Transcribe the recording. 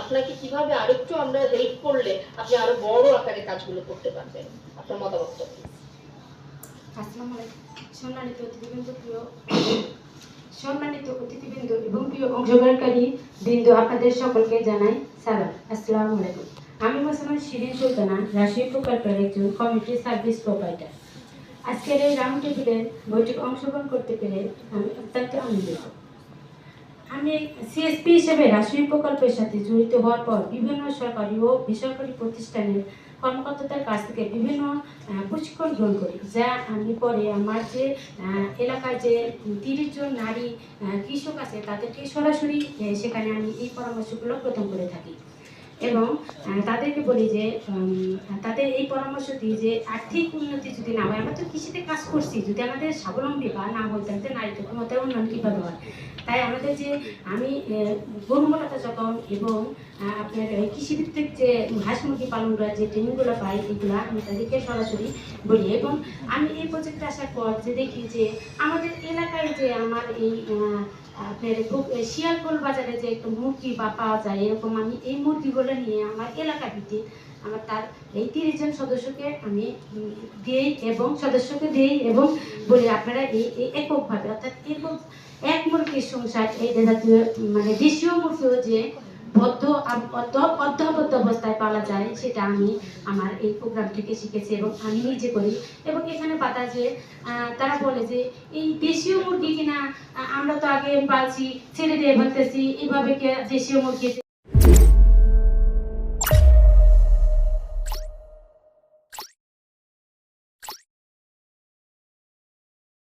আপনাকে কীভাবে আরেকটু আমরা হেল্প করলে আপনি আরও বড় আকারে কাজগুলো করতে পারবেন? আপনার মতামতটা কি? আসসালামু আলাইকুম। সম্মানিত অতিথিবৃন্দ সম্মানিত অতিথিবৃন্দ এবং প্রিয় অংশগ্রহণকারী বৃন্দ, আপনাদের সকলকে জানাই সালাম। আসসালামু আলাইকুম। আমি মুসলমান শিরিন সুলতানা রাশিয়ার প্রকল্পের একজন কমিটি সার্ভিস প্রোভাইডার আজকের এই রাউন্ড টেবিলের বৈঠকে অংশগ্রহণ করতে পেরে আমি অত্যন্ত আনন্দিত। আমি সিএসপি হিসেবে রাসায়নিক প্রকল্পের সাথে জড়িত হওয়ার পর বিভিন্ন সরকারি ও বেসরকারি প্রতিষ্ঠানের কর্মকর্তাদের কাছ থেকে বিভিন্ন প্রশিক্ষণ গ্রহণ করি। যা আমি পরে আমার যে এলাকায় যে তিরিশ জন নারী কৃষক আছে তাদেরকে সরাসরি সেখানে আমি এই পরামর্শগুলো প্রথম করে থাকি। এবং তাদেরকে বলি যে তাদের এই পরামর্শ দিই যে, আর্থিক উন্নতি যদি না হয়, আমরা তো কৃষিতে কাজ করছি, যদি আমাদের স্বাবলম্বী বা না হই তাহলে নারীত্ব ক্ষমতার উন্নয়ন কীভাবে হয়? তাই আমাদের যে, আমি গরুমূলতা যখন এবং আপনার কৃষিভিত্তিক যে হাঁস মুরগি পালন করার যে ট্রেনিংগুলো পাই, এগুলো আমি তাদেরকে সরাসরি বলি। এবং আমি এই প্রজেক্টে আসার পর যে দেখি যে, আমাদের এলাকায় যে আমার এই আপনার খুব- শিয়ালকোল বাজারে যে একটা মুরগি বা পাওয়া যায়, এরকম আমি এই মুরগিগুলো নিয়ে আমার এলাকা ভিত্তিক আমার তার এই তিরিশ জন সদস্যকে আমি দিই এবং সদস্যকে দিই এবং বলি, আপনারা এই এককভাবে, অর্থাৎ একক এক মুরগির সংসার, এই জাতীয় মানে দেশীয় মুরগিও যে বদ্ধ অর্ধ অবস্থায় পাওয়া যায় সেটা আমি আমার এই প্রোগ্রাম থেকে শিখেছি এবং আমি নিজে করি। এবং এখানে পাতা যে তারা বলে যে, এই দেশীয় মুরগি কিনা আমরা তো আগে পালছি, ছেড়ে দিয়ে ভাবতেছি এইভাবে দেশীয় মুরগি